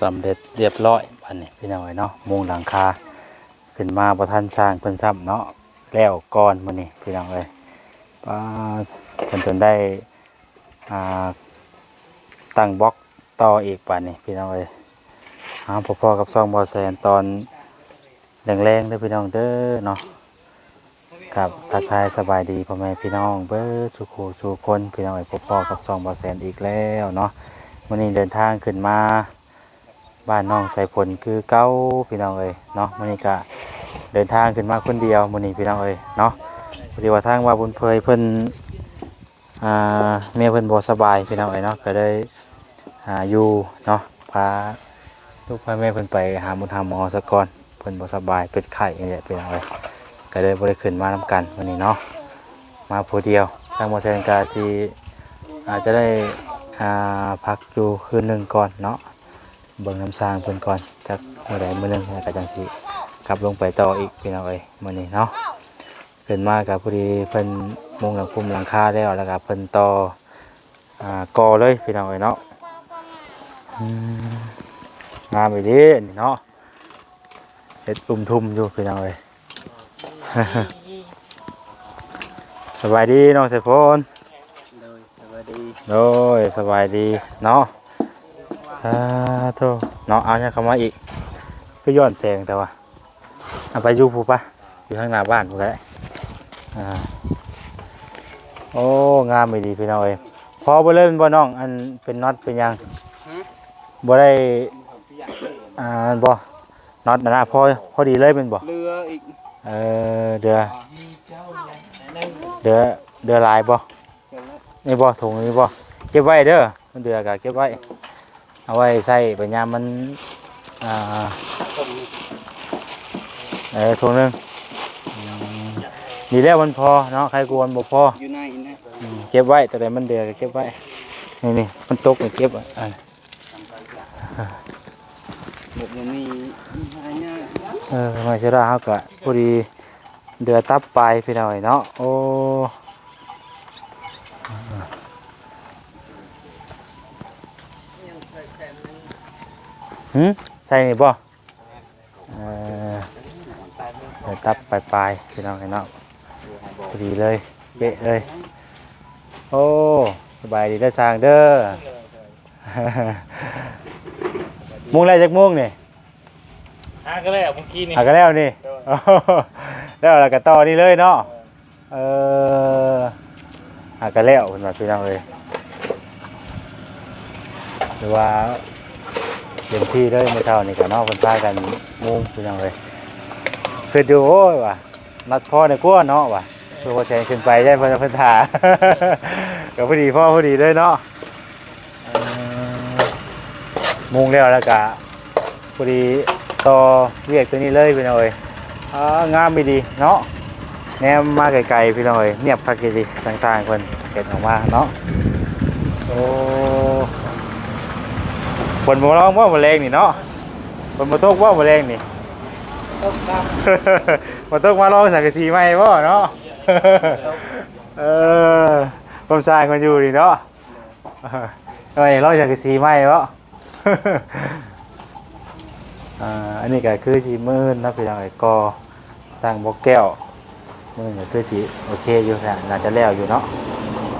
สำเร็จเรียบร้อยบัดนี้พี่น้องเนาะมุงหลังคาขึ้นมาบ่ทันสร้างเพิ่นซ้ำเนาะแล้วก่อนมื้อนี้พี่น้องเอ้ยป้าเพิ่นจนได้อ่าตั้งบล็อกต่ออีกบัดนี้พี่น้องเอ้ยหาพอๆกับซองบ่แซนตอนแรงๆเด้อพี่น้องเด้อเนาะกับทักทายสบายดีพ่อแม่พี่น้องเบิดสุขูสู่คนพี่น้องเอ้ยพอๆกับซองบ่แซนอีกแล้วเนาะวันนี้เดินทางขึ้นมา บ้านน้องใส่ผลคือเก้าพี่น้องเอ้ยเนาะวันนี้ก็เดินทางขึ้นมาคนเดียววันนี้พี่น้องเอ้ยเนาะพอดีว่าทางว่าบุญเพยเพิ่นอ่าเมียเพิ่นบ่สบายพี่น้องเอ้ยเนาะก็เลยหาอยู่เนาะพาลูกพาแม่เพิ่นไปหาหมุหาหมอซะก่อนเพิ่นบ่สบายเป็นไข้นี่แหละพี่น้องเอ้ยก็เลยบ่ได้ขึ้นมานํกันวันนี้เนาะมาผู้เดียวทางบ่แซนกาสิอาจจะได้อ่าพักอยู่คืนหนึ่งก่อนเนาะ เบิ่งน้ำสร้างเพิ่นก่อนจักมื้อใดมื้อหนึงแล้วก็จังสิกลับลงไปต่ออีกพี่น้องเอ้ยมื้อนี้เนาะขึ้นมากับพอดีเพิ่นมุงหลังคุมหลังคาแล้วแล้วก็เพิ่นต่ออ่ากอเลยพี่น้องเอ้ยเนาะอืมงามไปดิอันนี่เนาะเฮ็ดตุ่มทุ่มอยู่พี่น้องเอ้ยสบายดีน้องเสยพลโดยสวัสดีโอ้ยสบายดีเนาะ อ่าโธ่เนาะเอาเนี่ยเข้ามาอีกก็ย้อนแสงแต่ว่าเอาไปอยู่ผู้ปะอยู่ข้างหน้าบ้านผู้ใดอ่าโอ้งามไม่ดีพี่น้องเอ้ยพอบ่เล่นบ่น้อง อันเป็นน็อตเป็นหยังบ่ได้อ่าบ่น็อตนะนะพอพอดีเลยเป็นบ่เรืออีกเออเดือเดือเดือลายบ่นี่บ่ถุงนี่บ่เก็บไว้เด้อมันเดือก็เก็บไว้ เอาไว้ใส่ปัญญามันอ่าเออถุงนึงนี่แล้วมันพอเนาะใครกวนบ่พออยู่ในนะอืมเก็บไว้แต่ใดมันเดือก็เก็บไว้นี่นี่มันตกนี่เก็บอ่าบอกว่ามีอะไรเนี่ยเออมาเสียดาเฮาก็พอดีเดือดตับไปพี่น้อยเนาะโอ้ หืมใส่นี่บ่เออเดือตับปลายๆพี่น้องเนาะพอดีเลยเป๊ะเลย โอ้สบายดีได้อสร้างเด้อมุงอะไรจากมุงนี่อะก็เลยอะเมื่อกี้นี่หากันแล้วนี่แล้วเราก็ต่อนี่เลยเนาะเออหากันแล้วคุณมาพี่น้องเลยหรือว่า เต็มที่เลยเมื่อเช้านี่ก็เนาะคนพากันมุ่งพี่น้องเลยคือดูโอ้ยว่ะนัดพ่อในกลัวเนาะว่ะเพื่อว่าแซงขึ้นไปได้เพื่อนเพื่อนถ่าก็พอดีพ่อพอดีเลยเนาะมุ่งแล้วแล้วก็พอดีต่อเรียกตัวนี้เลยพี่น้อยอ่างามไม่ดีเนาะแนมมาไกลๆพี่น้อยเงียบคักดีสร้างๆเพิ่นเก็บออกมาเนาะโอ้ ฝนบ่ร้องว่าบ่แรงนี่เนาะฝนบ่ตกว่าบ่แรงนี่ ตกครับบ่ตกมาลองสังกะสีใหม่บ่เนาะ เออผมสร้างมันอยู่นี่เนาะเอ้ยลองสังกะสีใหม่บ่ อ่าอันนี้ก็คือสีมื่นนะพี่น้องไอ้กอตั้งบล็อกแก้วมื่นก็คือสีโอเคอยู่นะน่าจะแล้วอยู่เนาะ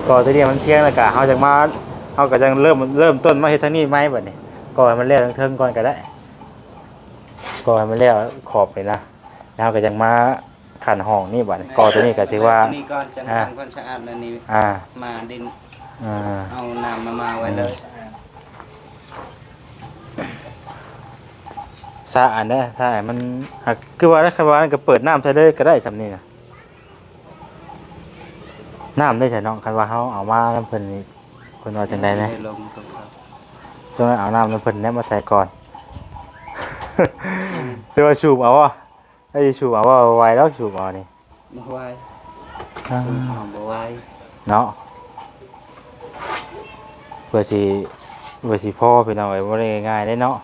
กอตัวนี้มันเพียงแล้วก็เฮาจังมาเฮาก็จังเริ่มเริ่มต้นมาเฮ็ดทางนี้ไหมบัดนี้ กอให้มันแล้วทั้งเทิงก่อนก็ได้กอให้มันแล้วขอบเลยนะแล้วเฮาก็จังมาขันห้องนี่บัดนี้กอตัวนี้ก็ถือว่า นี่ก่อนจังอ่าทำความสะอาดแล้วนี่อ่า มาดินอ่า เอาน้ำมามาไว้เลยสะอาดนะสะอาดมันหักคือว่ารัฐบาลก็เปิดน้ำใส่เลยก็ได้สำนี้นะน้ำได้ใช่น้องคันว่าเขาเอามาน้ำเพิ่นนี่เพิ่นว่าจังไดนะ ลงตรงครับ ต้องเอาน้ำน้ำเพิ่นเนี่ยมาใส่ก่อน แต่ว่าสูบเอาอะไอ้สูบเอาว่าไวแล้วสูบเอานี่บ่ไหวอ่าเอาบ่ไหวเนาะเพื่อสิเพื่อสิพ่อพี่น้องไอ้บ่ได้ง่ายๆได้เนาะ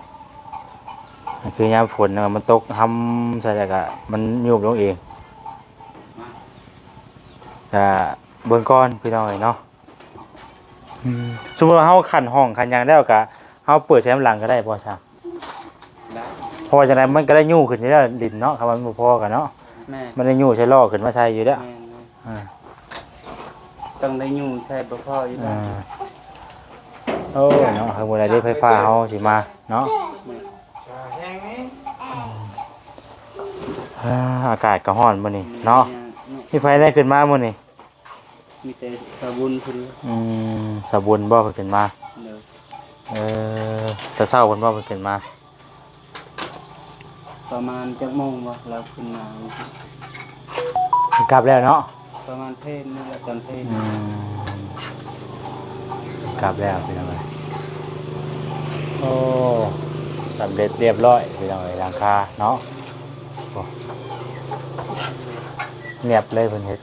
มันคือยามฝนน่ะมันตกทำใส่แล้วก็มันยุบลงเองก็เบิ่งก่อนพี่น้องไอ้เนาะอืมสมมุติว่าเฮาขันห้องขันหยังแล้วก็ เฮาเปิดใช้น้ำหลังก็ได้บ่ซะไได้เพราะว่าจังไดมันก็ได้ยู่ขึ้นอยู่แล้วดินเนาะคำว่ามันบ่พอกันเนาะแม่มันได้ยู่ใช้ล่อขึ้นมาใช้อยู่แล้วแม่นอ่าต้องได้อยู่ใช่บ่พออยู่อ่าแล้วโอ้เนาะคือบ่ได้ได้ไฟฟ้าเฮาสิมาเนาะอ่าอากาศก็ร้อนมื้อนี้เนาะมีไฟได้ขึ้นมามื้อนี้มีแต่สาบุญพุ่นอืมสาบุญบ่เพิ่นขึ้นมา เด้อเออแต่เช้าเพิ่นบ่เพิ่นขึ้นมา ประมาณจักโมงบ่เราขึ้นมา กลับแล้วเนาะประมาณเพลนี่แหละตอนเพลอืมกลับแล้วพี่น้องเอ้ยโอ้สำเร็จเรียบร้อยพี่น้องเอ้ยหลังคาเนาะโอ้เงียบเลยเพิ่นเฮ็ด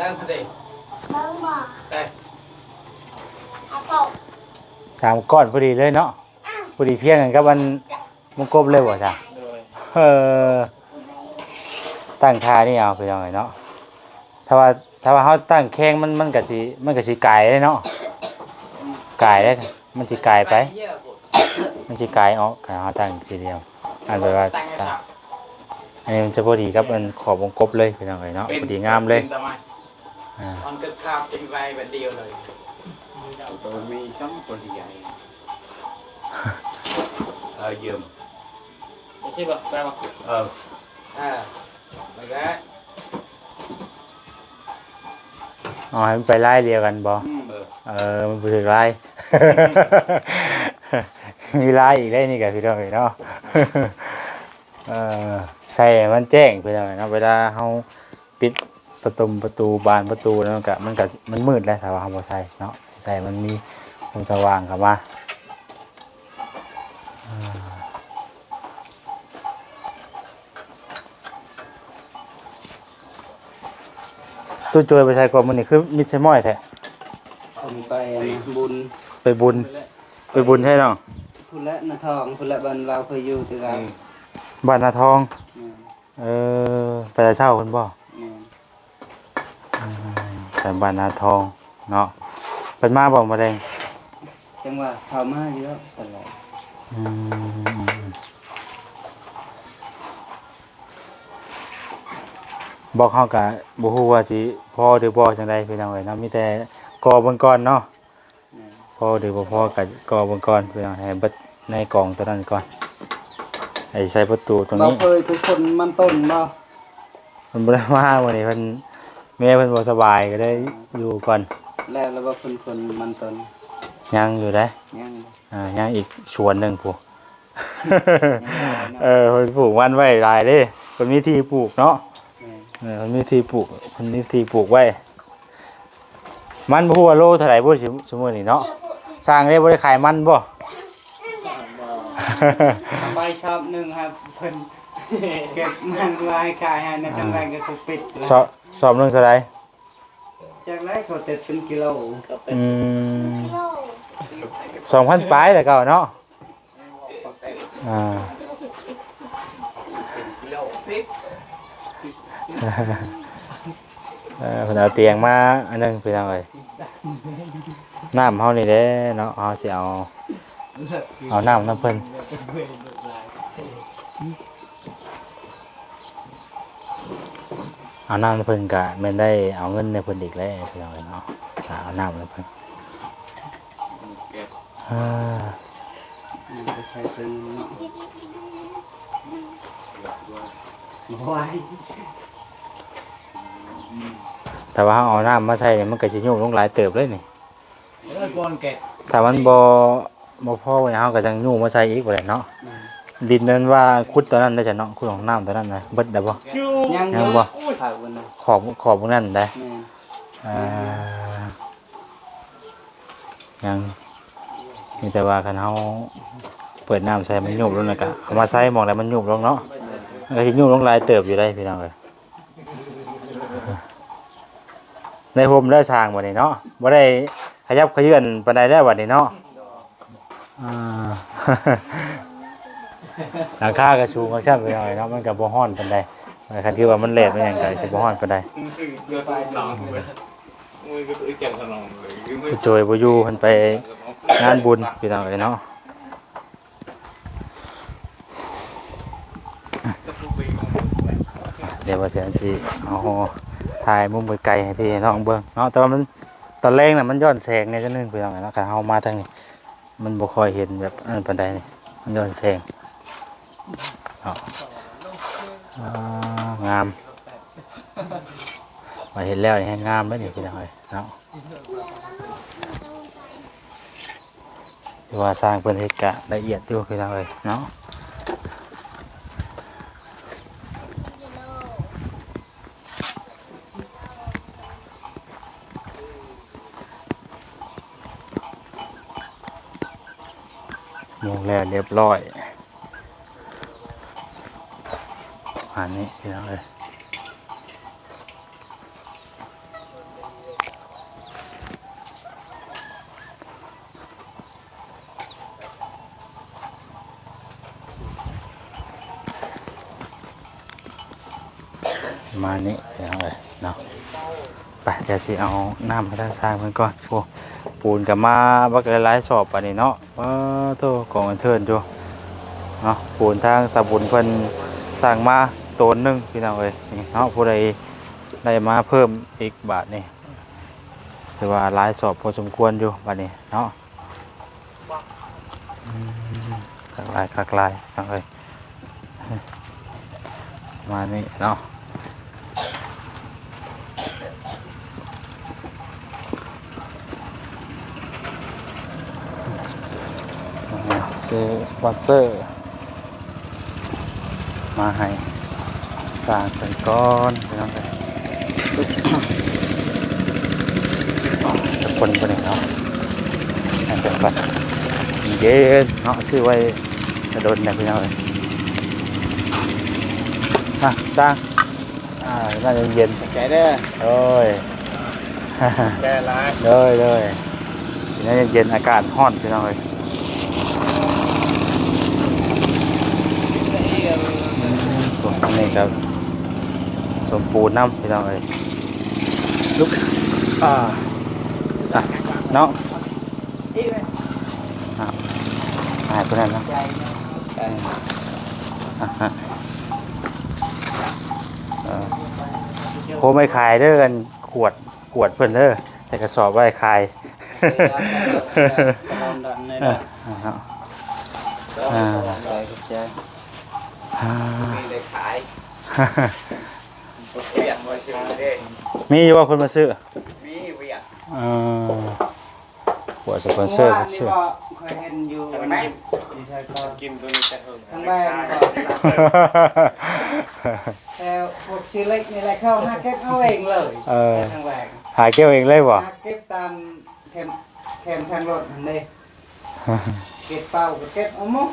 ดังพอดีบ้างบ่ได้อาตกสามก้อนพอดีเลยเนาะพอดีเพียงกันกับมันมงกบเลยบ่จ้ะโดยเออตั้งท่านี่เอาพี่น้องเอ้ยเนาะถ้าว่าถ้าว่าเฮาตั้งแข้งมันมันก็สิมันก็สิกายเลยเนาะกายเลยมันสิกายไปมันสิกายออกถ้าเฮาตั้งสีเดียวอันแปลว่าสามอันนี้มันจะพอดีกับอันขอบวงกบเลยพี่น้องเอ้ยเนาะพอดีงามเลยทำไมอ่ามันก็คาบเป็นไรแบบเดียวเลยตัวมีช่องตัวใหญ่เออยืมไม่ใช่ป่ะแปลว่าเอออ่าแล้วก็เอาให้มันไปไล่เดียวกันบ่เออเออ มันบ่ถึกไล่ มีไล่อีกได้นี่ก็พี่น้องเอ้ยเนาะเออใส่ให้มันแจ้งพี่น้องเอ้ยเนาะเวลาเฮาปิด ประตูประตูบานประตูแล้วมันก็มันก็มันมืดแล้วถ้าว่าเฮาบ่ใส่เนาะใส่มันมีความสว่างเข้ามาอ่าตู้จอยไปใส่ก่อนมื้อนี้คือมิดใช่ม้อยแท้ผมไปนะบุญไปบุญ ไปบุญใช่เนาะพุ่นละนาทองพุ่นละบ้านเราเคยอยู่ที่เราบ้านนาทองเนี่ยเออ ไปแต่เช้าเพิ่นบ่เนี่ยไปบ้านนาทองเนาะเพิ่นมาบ่มาแดงจังหวะเขามาเยอะตลอดอืมบอกเฮาก็บ่ฮู้ว่าสิพอหรือบ่จังไดพี่น้องเอ้ยเนาะมีแต่กอเบิ่งก่อนเนาะเนี่ยพอหรือบ่พอก็กอเบิ่งก่อนพี่น้องให้เบิดในกล่องตัวนั้นก่อนให้ใส่ประตูตรงเรานี้เคยเป็นคนมันต้นบ่เพิ่นบ่ได้มาวันนี้เพิ่น แม่เพิ่นบ่สบายก็ได้อยู่ก่อนแล้วเราก็เป็นคนมันต้นยังอยู่ได้ยังอ่ายังอีกชวนหนึงผู้เออเพิ่นปลูกมันไว้หลายเด้เพิ่นมีที่ปลูกเนาะเนี่ยเออเพิ่นมีที่ปลูกเพิ่นมีที่ปลูกไว้ มันบ่ฮู้ว่าโลเท่าไหร่บ่สิสมมุตินี่เนาะสร้างได้บ่ได้ขายมันบ่เอาไปชอบหนึ่งครับเพิ่นเก็บมันไว้ขายให้ในจังไรก็คือปิดแล้ว สอบสอบหนึงเท่าไหร่จากไรเขาเต็ดเป็นกิโลอืมโล2,000ปลายแต่เก่าเนาะอ่า เออเพิ่นเอาเตียงมาอันหนึงไปทางไว้น้ำเฮานี่เด้เนาะเฮาสิเอาเอาน้ำน้ำเพิ่น เอาน้ำน้ำเพิ่นก็แม่นได้เอาเงินในเพิ่นอีกแล้วพี่น้องเอ้ยเนาะก็เอาน้ำน้ำเพิ่นอ่านี่ก็ใช้เป็นเนาะไว้แต่ว่าเฮาเอาน้ำมาใส่นี่มันก็สิยุ่งลงหลายเติบเลยนี่เออก้อนแกะถ้ามันบ่บ่พอเนี่ยเฮาก็จังยุ่งมาใส่อีกบ่ได้เนาะดินนั้นว่าขุดตอนนั้นได้จ้ะเนาะขุดของน้ำตอนนั้นนะเบิดได้บ่คิวยังยังบ่ ผ่าวันนะขอบขอบพวกนั้นได้แม่อ่ายังมีแต่ว่าคันเฮาเปิดน้ำใส่มันยุบลงแล้วก็เอามาใส่หมองแล้วมันยุบลงเนาะมันก็สิยุบลงหลายเติบอยู่ได้พี่น้องเอ้ยในโฮมได้สร้างบ่นี่เนาะบ่ได้ขยับขยื่นปานใดได้วบัดนี้เนาะอ่า หลังคาก็สูงก็ช่างพี่น้องเอ้ยเนาะมันก็บ่ฮ้อนปานใด คันที่ว่ามันแลดมันหยังก็สิบ่ฮ้อนปานใดเกิดไปหลังเลยมือก็ตัวจังขนมเลยผู้โจยบ่อยู่เพิ่นไปงานบุญพี่น้องเอ้ยเนาะเดี๋ยวว่าสิอันสิเอาถ่ายมุมไกลๆให้พี่น้องเบิ่งเนาะแต่ว่ามันตอนแรกน่ะมันย้อนแสงในจังนึงพี่น้องเอ้ยเนาะคันเฮามาทางนี้มันบ่ค่อยเห็นแบบอันปานใดนี่มันย้อนแสงเนาะอ่า งามมาเห็นแล้วนี่ให้งามแล้วนี่พี่น้องเนาะว่าสร้างเป็นเหตุกะละเอียดอยู่คือเราเลยเนาะมงแล้วเรียบร้อย อันนี้พี่น้องเลยมานี้พี่น้องเลยเนาะไปเดี๋ยวสิเอาน้ำให้ท่างสร้างมันก่อนโอ้ปูนกับมาบักหลายสอบปนนี้เนาะว้าโตกองอันเทินอยู่เนาะปูนทางสาบุญเพิ่นสร้างมา ตนหนึงพี่น้องเอ้ยนี่เนาะผู้ใดได้มาเพิ่มอีกบาทนี่ถือว่าหลายสอบพอสมควรอยู่บัดนี้เนาะอืมคักลายคักลายพี่น้องเอ้ยมานี่เนาะซื้อสปอนเซอร์ มาให้ สร้างเป็นก้อนไปน้องไปทุกคนคนหนึ่งเนาะให้เป็นก่อนเย็นเนาะซื้อไว้กระโดดนะพี่น้องเลยอะสร้างอ่าน่าจะเย็นใจเด้อโอ้ยแกร้ายเลยเลยน่าจะเย็นอากาศร้อนพี่น้องเลยตัวนี้ครับ สมปูรณ์น้ำพี่น้องเอ้ยลุกอ่าอะน้องอะหายไปนั่นเนาะอะฮะเออโคไม่ขายเด้อกันขวดขวดเพิ่นเด้อแต่กระสอบไว้ขายอะ อะอ่าอ่ามีได้ขายเวียดมาชิมเด้มีอยู่ว่าคนมาซื้อมีเวียดเออหัวสปอนเซอร์ก็ซื้อว่าเคยเห็นอยู่เห็นไหมที่ใช่ก็กินตัวนี้จะเหิงทั้งแม่ก็แต่พวกชิ้นเล็กนี่แหละเข้าหาเก็บเอาเองเลยเออทั้งแหวกหาเกี่ยวเองเลยบ่หาเก็บตามแคมแคมทางรถนั่นเองเก็บเป่าก็เก็บเอาหมด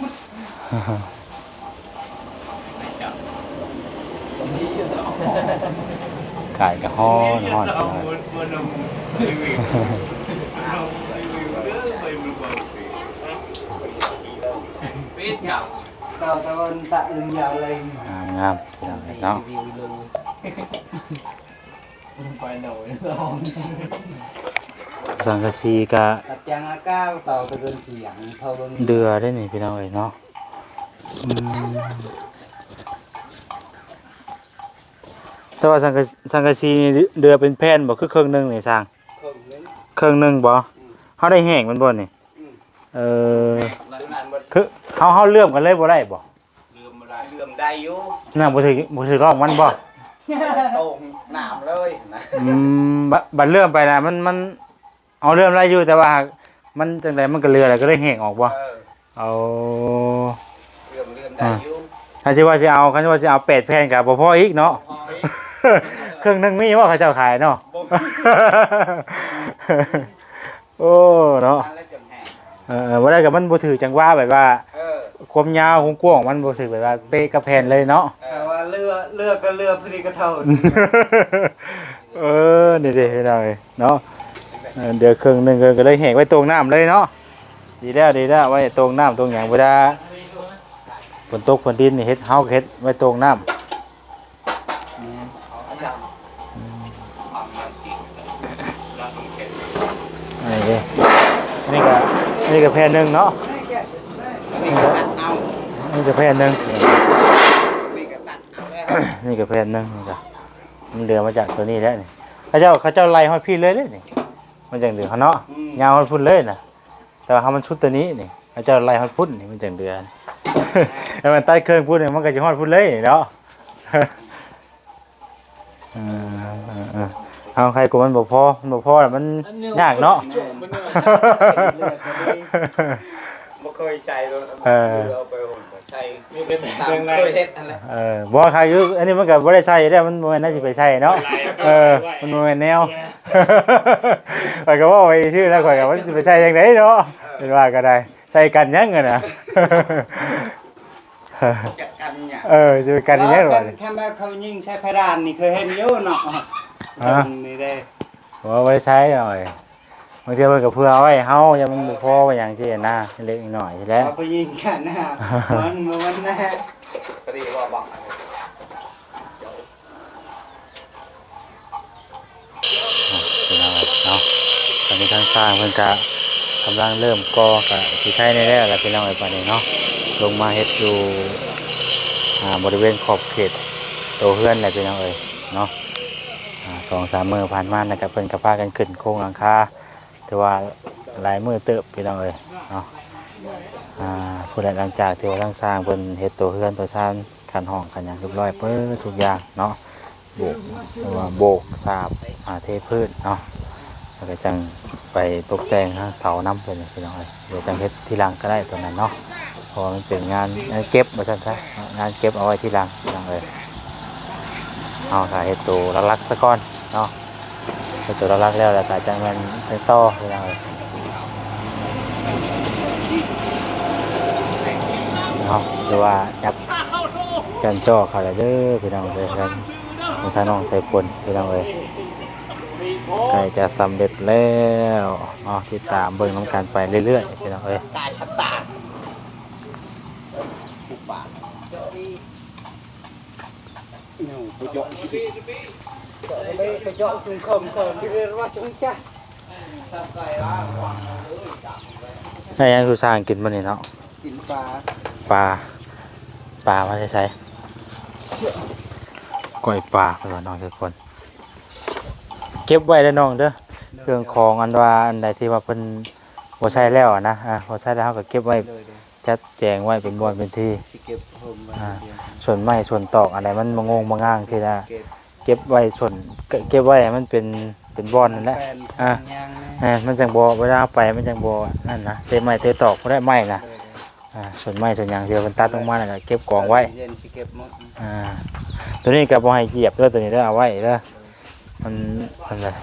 ขายกระห้อนห้อนไปเลยปิดกับต่อตะวันตะลึงยาวเลยงามงามงเนาะไปหน่อยสังกะสีกะตัดยางก้าวต่อตะเกินเสียงเท่าบนเดือได้นี่พี่น้องเอ้ยเนาะอืม แต่ว่าสังกะสังกะสีนี่เดือเป็นแผ่นบ่คือเครื่องหนึงนี่สร้างครึ่งนึงเครื่องหนึงบ่เฮาได้แห้งมันบ่นี่เออตัวนั้นบ่คือเฮาเฮาเลื่อมกันเลยบ่ได้บ่ลืมบ่ได้ลืมได้อยู่น่าบ่ถึงบ่ถึงรอบมันบ่โต่งหนามเลยนะอืมบบัดเริ่มไปนะมันมันเอาเริ่มไรอยู่แต่ว่าหากมันจังไดมันก็เรืออะไรก็เลยแหกออกบ่เออเอาลืมลืมได้อยู่ถ้าสิว่าสิเอาคันว่าสิเอา8แผ่นก็บ่พออีกเนาะพออีก เครื่องหนึงมีว่าเขาเจ้าขายเนาะบ่โอ้เนาะมาแล้วจนแห้งเออบ่ได้ก็มันบ่ถือจังหว่าแบบว่าเออความยาวของกว้างมันบ่ถือแบบว่าเป๊ะกับแผ่นเลยเนาะเอแต่อว่าเรือเรือก็เรือพอดีก็เท่าเออนี่เด้พี่น้องเอ้ยเนาะเออเดี๋ยวเครื่องหนึงก็เลยแหกไว้ตรงน้ำเลยเนาะดีแล้วดีแล้วไว้ตรงน้ำตรงหยังบ่ได้ฝนตกฝนดินนี่เฮ็ดเฮาก็เฮ็ดไว้ตรงน้ำเอา นี่ก็แผ่นหนึงเนาะนี่ก็ตัดเอานี่ก็แผ่นหนึงนี่ก็ตัดเอาแล้วนี่ก็แผ่นหนึงนี่ก็มันเดือมาจากตัวนี้แล้วนี่เขาเจ้าเขาเจ้าไล่ฮอดพี่เลยเด้นี่มันจังเดือเขาเนาะยาวฮอดพุ่นเลยน่ะแต่ว่าเขามันชุดตัวนี้นี่เขาเจ้าไล่ฮอดพุ่นนี่มันจังเดือแล้วมันใต้เครื่องพุ่นนี่มันก็สิฮอดพุ่นเลยเนาะ เออเออเออเอาใครกูมันบ่พอมันบ่พอแล้วมันยากเนาะ บ่เคยใช้เลยเออ เอาไปหุ่นก็ใช้นี่เป็นตามเรื่องไรเคยเฮ็ดนั่นแหละเออบ่ใครอยู่อันนี้มันก็บ่ได้ใส่ได้มันบ่แม่นน่าสิไปใส่เนาะ เออ มันบ่แม่นแนวข่อยก็ว่าไปชื่อแล้วข่อยก็ว่าสิไปใส่จังไดเนาะเป็นว่าก็ได้ใส่กันยังอะน่ะ จัดกันเนี่ยเออสิไปกันยังไงหรอ แค่แบบเขายิงใช้พระดานนี่เคยเห็นอยู่เนาะ ฮะ นี่ได้บ่ไว้ใช้หน่อยบางทีเพิ่นก็เพื่อเอาไว้ให้เฮาอย่ามันบ่พอว่าหยังซี่นะเล็กน้อยใช่แล้ว เอาไปยิงกันนะมันมันนะพอดีว่าบอกพี่น้องเนาะตอนนี้ทางสร้างเพิ่นก็กำลังเริ่มก่อก็สิใช้ในแล้วล่ะพี่น้องไอ้ปานนี้เนาะลงมาเฮ็ดอยู่อ่าบริเวณขอบเขตโตเฮือนแหละพี่น้องเอ้ยเนาะอ่า สองสามมือผ่านมานะครับเพิ่นก็พากันขึ้นโครงหลังคาแต่ว่าหลายมือเติบพี่น้องเอ้ยเนาะอ่าผู้ใดหลังจากที่ว่าทางสร้างเพิ่นเฮ็ดโตเฮือนตัวชานคันห้องคันหยังเรียบร้อยเปิดทุกอย่างเนาะโบกหรือว่าโบกสาบอาเทพื้นเนาะแล้วก็จังไปตกแต่งทางเสาน้ำเป็นพี่น้องเลยเดี๋ยวจังเฮ็ดที่หลังก็ได้ตัวนั้นเนาะพอมันเป็นงานเก็บมาซั่นซะงานเก็บเอาไว้ที่หลังพี่น้องเลยเอาค่ะเฮ็ดตัวลักๆซะก่อน เนาะเฮ็ดตักแล้วแล้วก็จังม่นจังต่อพี่น้องเนาะหรือว่าจับจันจ่อเขาเลยเด้อพี่น้องเลยกันของท่าน้องใส่ปนพี่น้องเลยใกล้จะสำเร็จแล้วเนาะติดตามเบิ่งน้ำกันไปเรื่อยๆพี่น้องเอ้ยตายทับตาปุบปากหนู ไปไปเจาะจุงคมคมที่เรียกว่าจุงจ้าไอ้ยังคือสร้างกินมันนี่เนาะกินปลาปลาปลามาใช้ใช้ก้อยปลาไปว่าน้องทุกคน เก็บไว้แล้วน้องเด้อเครื่องของอันว่าอันใดที่ว่าเพิ่นบ่ใช้แล้วอะนะอ่าบ่ใช้แล้วก็เก็บไว้จัดแจงไว้เป็นบอนเป็นที่ส่วนไม้ส่วนตอกอะไรมันมางงมาง่างที่ละ เก็บเก็บไว้ส่วนเก็บเก็บไว้ให้มันเป็นเป็นบอนนั่นแหละแฟนอะยางนะเออมันจังบอเวลาเอาไปมันจังบอนั่นนะเตะไม้เตะตอกไม่ได้ไม้นะอ่าส่วนไม้ส่วนหยางเดียวมันตัดลงมาแล้วก็เก็บกองไว้ เย็นที่เก็บหมดอ่า ตัวนี้ก็บ่ให้เหยียบเด้อตัวนี้เด้อเอาไว้เด้อมันมันเลย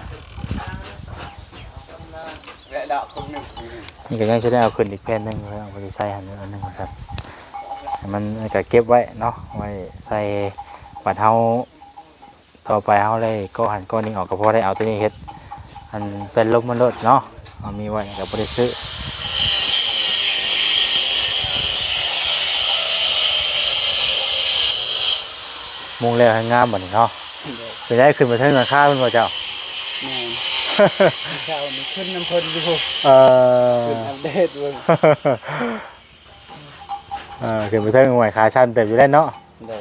และดอกคนหนึ่งนี่ก็ยังจะได้เอาขึ้นอีกแผ่นหนึงแล้วเอาไปใส่หันอันหนึงครับให้มันก็เก็บไว้เนาะไว้ใส่บัดเฮา ต่อไปเฮาเลยก็หันก้อนนี้ออกก็พอได้เอาตัวนี้เฮ็ดอันเป็นลมมันลดเนาะเอามีไว้ก็บ่ได้ซื้อมุงแล้วให้งามบ่นี่เนาะไปได้ขึ้นมาเทิงหลังคาเพิ่นบ่เจ้าแม่นเช้านี้ขึ้นน้ำเพลินดูเออขึ้นอัปเดตเบิ่งเออขึ้นไปเทิงหวยขาชันเติบอยู่ได้เนาะได้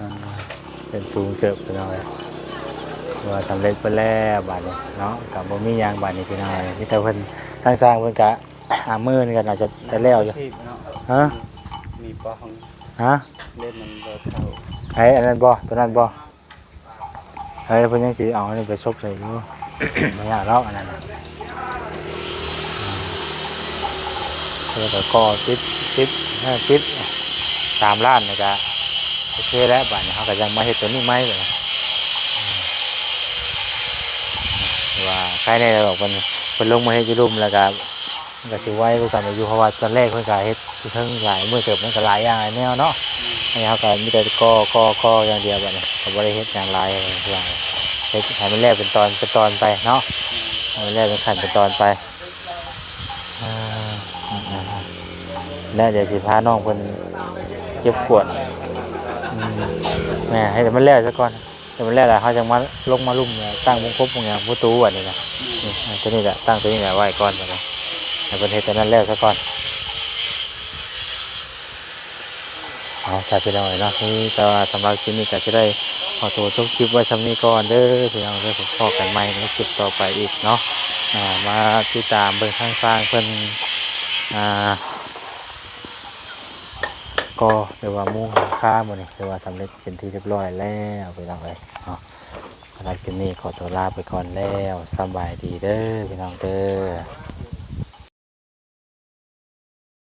อ่า เป็นสูงเติบพี่น้อยว่าสำเร็จไปแล้วบาดนี้เนาะกับบ่มีหยางบาดนี้พี่น้อยที่แต่เพิ่นทางสร้างเพิ่นกะหามื้อนี่ก็น่าจะจะแล้วอยู่ที่เนาะฮะมีปลาของฮะเล่นมันบ่เท่าไอ้อันนั้นบ่ตัวนั้นบ่เฮ้ยเพิ่นยังสิเอาอันนี้ไปซบใส่อยู่บ่ยากหรอกอันนั้นน่ะอืมเพิ่นก็ก่อติดติดห้าติดสามล้านนี่ก็ โอเคแล้วบ้านเฮาก็ยังมาเฮ็ดตัวนี้ใหม่เลยว่าใครในระบอกเพิ่นเพิ่นลงมาเฮ็ดอยู่รุมแล้วก็ก็สิไว้กูกันอยู่เพราะว่าตอนแรกเพิ่นก็เฮ็ดอยู่งหลายมื้อเติบมันก็หลายอย่างแนวเนาะนี่ครับก็มีแต่กอกอกออย่างเดียวแบบนี้เขาบริเฮ็ดอย่างไรอะไรอย่างเฮ็ดให้มันแลกเป็นตอนเป็นตอนไปเนาะให้มันแลกเป็นขั้นเป็นตอนไปแล้วเดี๋ยวสิพาน้องเพิ่นเก็บขวด แหม่ให้แต่มันแลกซะก่อนแต่มันแลกแล้วเขาจะมาลงมาลุ่มเนี่ยตั้งวงกบวงอย่างประตูอันนี้นะนี่อ่าตัวนี้แหละตั้งตัวนี้แหละไว้ก่อนไปเลยให้เป็นเฮ็ดตัวนั้นแล้วซะก่อนเอาใส่ไปหน่อยเนาะนี่ต่ว่าสำหรับคลิปนี้ก็จะได้ขอตัวจบคลิปไว้สำนี้ก่อนเด้อพี่น้องเด้อผมพอกันใหม่ในคลิปต่อไปอีกเนาะมาติดตามเบิ่งข้างสร้างเพิ่นอ่า ก็เรียกว่ามุ่งค่าหมดเลยเรียกว่าสำเร็จเป็นที่เรียบร้อยแล้วพี่น้องเลยเนาะสำหรับคลิปนี้ขอตัวลาไปก่อนแล้วสบายดีเด้อพี่น้องเด้อ